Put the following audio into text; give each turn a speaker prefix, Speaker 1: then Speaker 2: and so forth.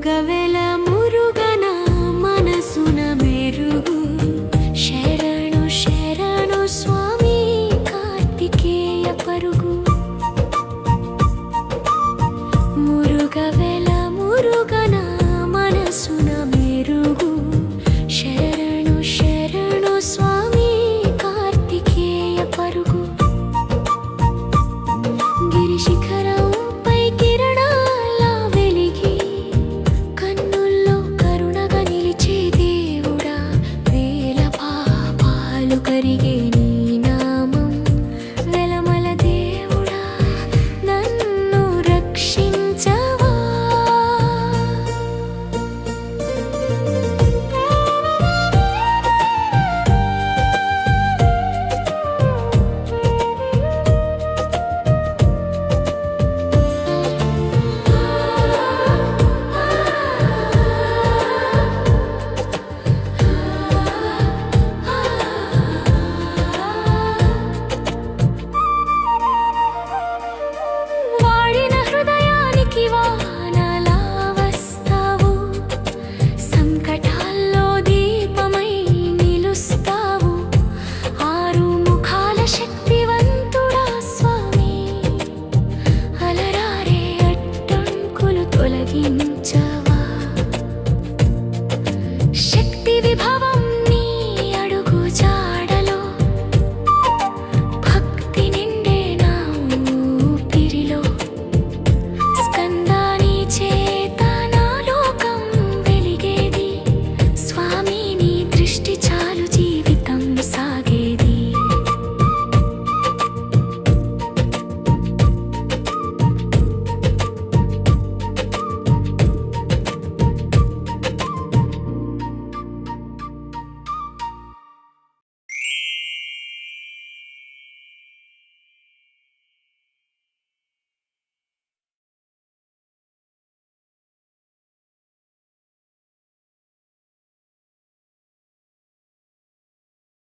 Speaker 1: మురుగవెల మురుగన మనసున మెరుగు. శరణు శరణు స్వామి కార్తికేయ పరుగు. మురుగవెల మురుగన మనసున తొలగించావు